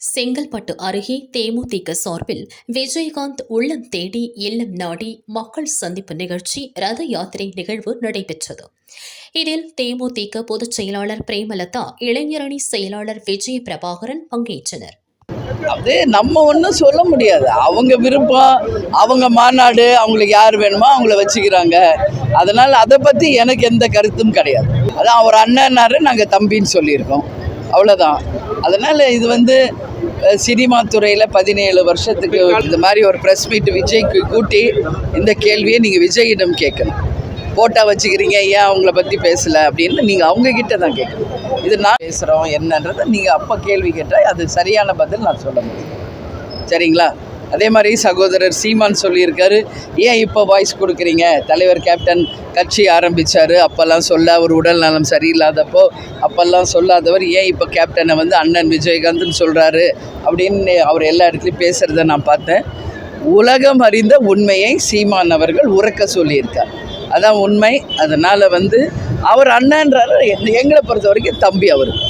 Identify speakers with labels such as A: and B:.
A: செங்கல்பட்டு அருகே தேமுதிக சார்பில் விஜயகாந்த் உள்ளம் தேடி இல்லம் நாடி மக்கள் சந்திப்பு நிகழ்ச்சி ரத யாத்திரை நிகழ்வு நடைபெற்றது. இதில் தேமுதிக பொதுச் செயலாளர் பிரேமலதா இளைஞரணி செயலாளர் விஜய பிரபாகரன் பங்கேற்றனர்.
B: அது நம்ம ஒன்றும் சொல்ல முடியாது. அவங்க விருப்பம் அவங்க மாநாடு அவங்களுக்கு யார் வேணுமோ அவங்கள வச்சுக்கிறாங்க. அதனால் அதை பற்றி எனக்கு எந்த கருத்தும் கிடையாது. அதான் அவர் அண்ணன்னாரு நாங்கள் தம்பின்னு சொல்லியிருக்கோம். அவ்வளோதான் அதனால் இது வந்து சினிமா துறையில் பதினேழு வருஷத்துக்கு இந்த மாதிரி ஒரு ப்ரெஸ் மீட் விஜய்க்கு கூட்டி இந்த கேள்வியை நீங்கள் விஜயிடம் கேட்கணும். போட்டா வச்சுக்கிறீங்க ஏன் அவங்கள பற்றி பேசலை அப்படின்னு நீங்கள் அவங்கக்கிட்ட தான் கேட்கணும். இது நான் பேசுகிறோம் என்னன்றதை நீங்கள் அப்போ கேள்வி கேட்டால் அது சரியான பதில் நான் சொல்ல முடியும். சரிங்களா? அதே மாதிரி சகோதரர் சீமான் சொல்லியிருக்காரு ஏன் இப்போ வாய்ஸ் கொடுக்குறீங்க? தலைவர் கேப்டன் கட்சி ஆரம்பித்தார் அப்போல்லாம் சொல்ல அவர் உடல் நலம் சரியில்லாதப்போ அப்போல்லாம் சொல்லாதவர் ஏன் இப்போ கேப்டனை வந்து அண்ணன் விஜயகாந்த்னு சொல்கிறாரு அப்படின்னு அவர் எல்லா இடத்துலையும் பேசுகிறத நான் பார்த்தேன். உலகம் அறிந்த உண்மையை சீமான் அவர்கள் உறக்க சொல்லியிருக்கார். அதான் உண்மை. அதனால் வந்து அவர் அண்ணன்றாரு. எங்களை பொறுத்த வரைக்கும் தம்பி அவர்.